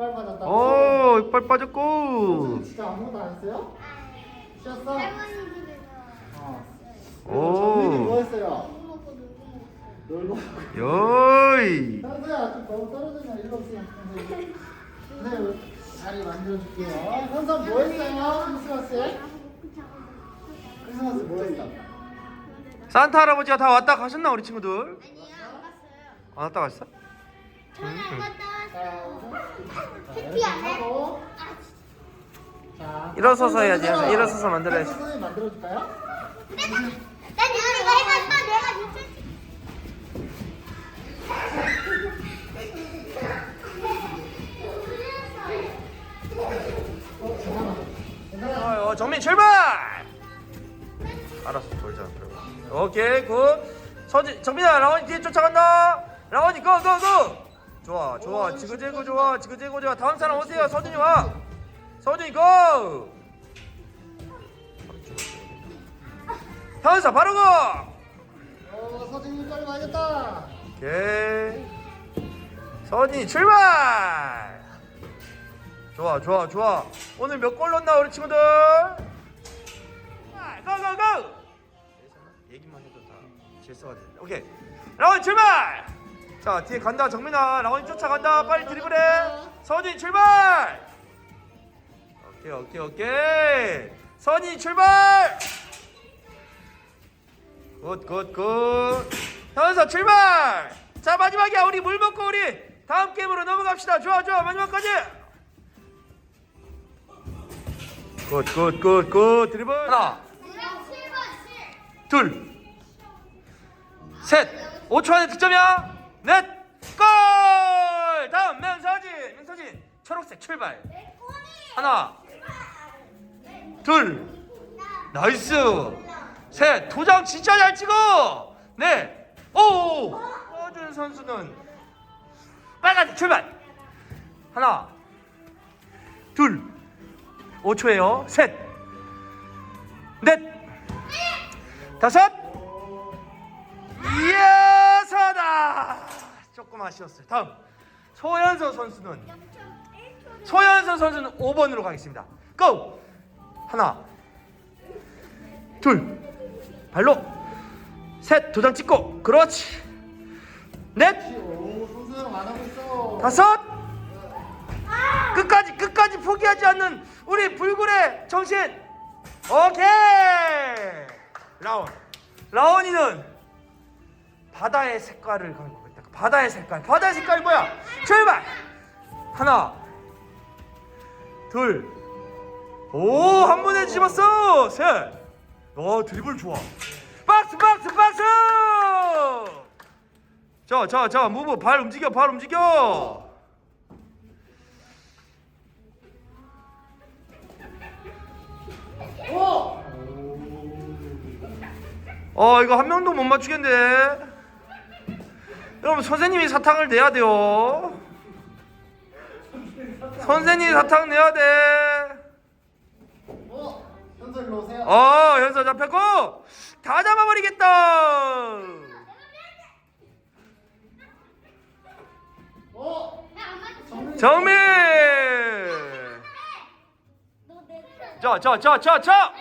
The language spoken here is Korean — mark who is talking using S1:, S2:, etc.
S1: 이빨 맞았다고?
S2: 오 이빨 빠졌고
S1: 진짜 아무것도 안 했어요? 쉬었어?
S3: 할머니
S1: 어.
S2: 오.
S1: 정민이 뭐 했어요?
S3: 밥 먹고 놀고 먹고
S1: 놀고.
S2: 요이
S1: 현서야 좀 너무 떨어지면 일로 오세요. 선생님. 선생님 자리 만들어줄게요. 현서 뭐 했어요? 크리스마스에? 크리스마스 뭐 했어?
S2: 산타 할아버지가 다 왔다 가셨나 우리 친구들
S3: 아니요 안 갔어요
S2: 안 왔다 갔어?
S3: 저는 안 갔다
S1: 자, 이렇게? 하고.
S2: 일어서서 해야지.
S1: 쳐주세요.
S2: 일어서서 만들어야지.
S3: 난 내가 해봤어 내가 유튜브
S1: 어.
S2: 어, 어, 정민 출발! 알았어, 돌자. 오케이, 굿. 서진, 정민아, 라원이 뒤에 쫓아간다. 라원이 고, 고, 고. 좋아, 좋아. 지그재그 좋아, 지그재그 좋아. 다음 사람 오세요. 서준이 와. 서준이 고. 현사 바로 고.
S1: 어, 서진이 빨리 와야겠다.
S2: 오케이. 서진이 출발. 좋아, 좋아, 좋아. 오늘 몇 골 넣었나 우리 친구들? 고고고! 얘기만 해도 다 질서가 돼. 오케이. 라원 출발! 자 뒤에 간다 정민아. 라원이 쫓아간다. 빨리 드리블해. 서진 출발! 오케이 오케이 오케이. 선이 출발! 굿굿굿. 현서 출발! 자 마지막이야. 우리 물 먹고 우리 다음 게임으로 넘어갑시다. 좋아 좋아. 마지막까지. 굿굿굿굿. 드리블. 하나.
S3: 내가 7번 7
S2: 둘, 셋, 5초 안에 득점이야. 넷, 골! 다음 명서진, 명서진, 초록색 출발. 하나, 둘, 나이스. 셋, 도장 진짜 잘 찍어. 넷, 오, 서준 선수는 빨간색 출발. 하나, 둘, 5초예요. 셋, 넷, 다섯 여섯아 조금 아쉬웠어요. 다음 소연서 선수는 소연서 선수는 5번으로 가겠습니다. 고 하나 둘 발로 셋 도장 찍고 그렇지. 넷. 다섯. 끝까지 끝까지 포기하지 않는 우리 불굴의 정신. 오케이! 라온. 라온이는 바다의 색깔을 갖고 있다. 바다의 색깔. 바다의 색깔이 뭐야? 출발! 하나 둘 오 한 번에 집었어. 셋 어 드리블 좋아. 박스 박스 박스 자, 자, 자, 무브 발 움직여, 발 움직여.
S1: 오!
S2: 어, 이거 한 명도 못 맞추겠는데. 여러분, 선생님이 사탕을 내야 돼요. 선생님이 사탕 내야 돼.
S1: 어, 현서 일로 오세요.
S2: 어, 현서 잡혔고 다 잡아버리겠다.
S1: 어, 정민.
S2: 정민. 자, 자, 자, 자, 자.